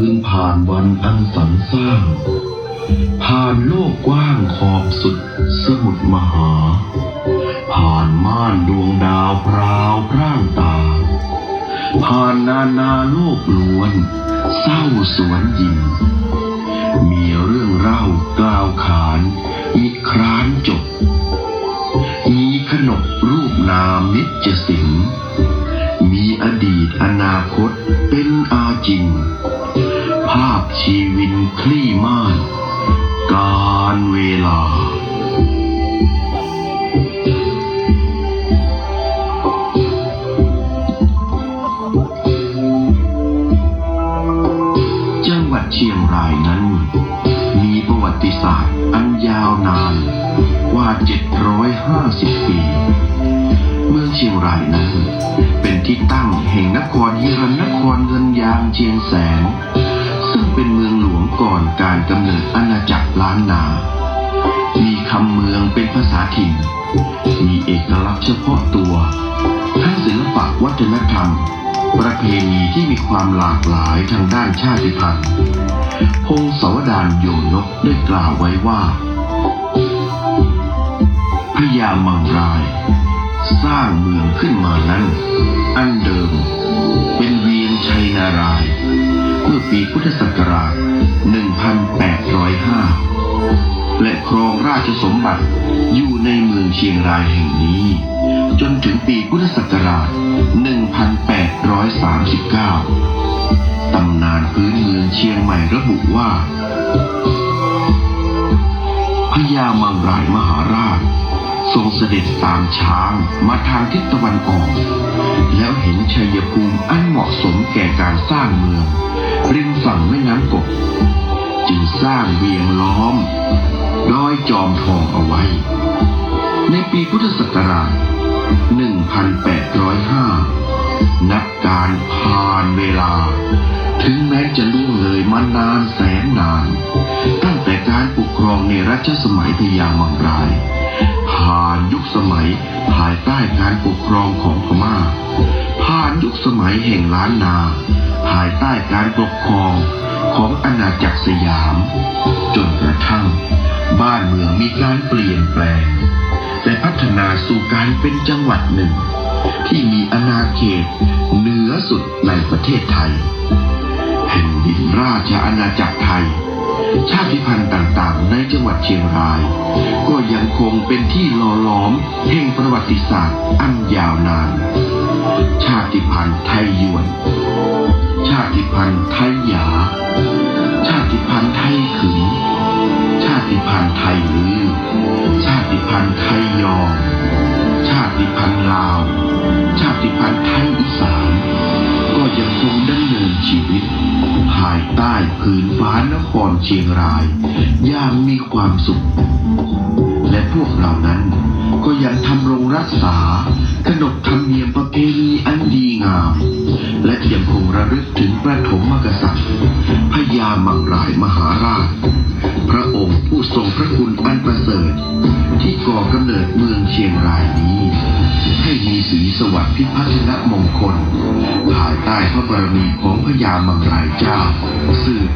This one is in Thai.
คืนผ่านวันอันสรรสร้าง ผ่านโลกกว้างขอบสุดสมุทรมหา ผ่านม่านดวงดาวพราวพร่างตา ผ่านนานาโลกล้วน เศร้าสวนยินมีเรื่องเล่ากล่าวขานอีกครานจบ มีขนบรูปนามนิจสิงมีอดีตอนาคตเป็นอาจริง ภาพชีวินคลี่ม่านการเวลา จังหวัดเชียงรายนั้น มีประวัติศาสตร์อันยาวนานกว่า 750 ปี เมืองเชียงรายนั้น เป็นที่ตั้งแห่งนครฮิรันนครเงินยางเชียงแสนซึ่ง เป็นเมืองหลวงก่อนการกำเนิดอาณาจักรล้านนา มีคำเมืองเป็นภาษาถิ่น มีเอกลักษณ์เฉพาะตัว ทั้งศิลปะวัฒนธรรม ประเพณีที่มีความหลากหลายทางด้านชาติพันธุ์ พงศาวดารโยนกได้กล่าวไว้ว่าพญามังราย สร้างเมืองขึ้นมานั้น อันเดิม เป็นเวียงชัยนารายณ์ เมื่อปีพุทธศักราช 1805 และครองราชสมบัติอยู่ในเมืองเชียงรายแห่งนี้ จนถึงปีพุทธศักราช 1839 ตำนานพื้นเมืองเชียงใหม่ระบุว่าพญามังรายมหาราชทรงเสด็จตามช้างมาทางทิศตะวันออก แล้วเห็นชัยภูมิอันเหมาะสมแก่การสร้างเมือง ริมฝั่งแม่น้ำกบ จึงสร้างเวียงล้อมดอยจอมทองเอาไว้ ในปีพุทธศักราช 1805 นับการผ่านเวลา ถึงแม้จะล่วงเลยมานานแสนนาน ตั้งแต่การปกครองในรัชสมัยพญามังราย ผ่านยุคสมัยภายใต้การปกครองของพม่า ผ่านยุคสมัยแห่งล้านนา ภายใต้การปกครองของอาณาจักรสยาม จนกระทั่ง บ้านเมืองมีการเปลี่ยนแปลง และพัฒนาสู่การเป็นจังหวัดหนึ่ง ที่มีอาณาเขตเหนือสุดในประเทศไทย แผ่นดินราชอาณาจักรไทย ชาติพันธุ์ต่างๆ ในจังหวัดเชียงราย ก็ยังคงเป็นที่หล่อหลอมแห่งประวัติศาสตร์อันยาวนาน ชาติพันธุ์ไทยยวน ชาติพันธุ์ไทยหยา ชาติพันธุ์ไทยขึง ชาติพันธุ์ไทยลือ ชาติพันธุ์ไทยยอง ชาติพันธุ์ลาว ชาติพันธุ์ไทยอีสาน ก็ยังคงดำเนินชีวิต ภายใต้ผืนฟ้านครเชียงรายอย่างมีความสุข และพวกเรานั้น ก็ยังทำรงรักษา ขนบธรรมเนียมประเพณีอันดีงาม และยังคงระลึกถึงประถมมกษัตริย์พญามังรายมหาราช พระองค์ผู้ทรงพระคุณอันประเสริฐ ที่ก่อกำเนิดเมืองเชียงรายนี้ ให้มีสีสวัสดิ์พิพัฒนมงคลภายใต้พระบารมีของพญามังรายเจ้าสืบ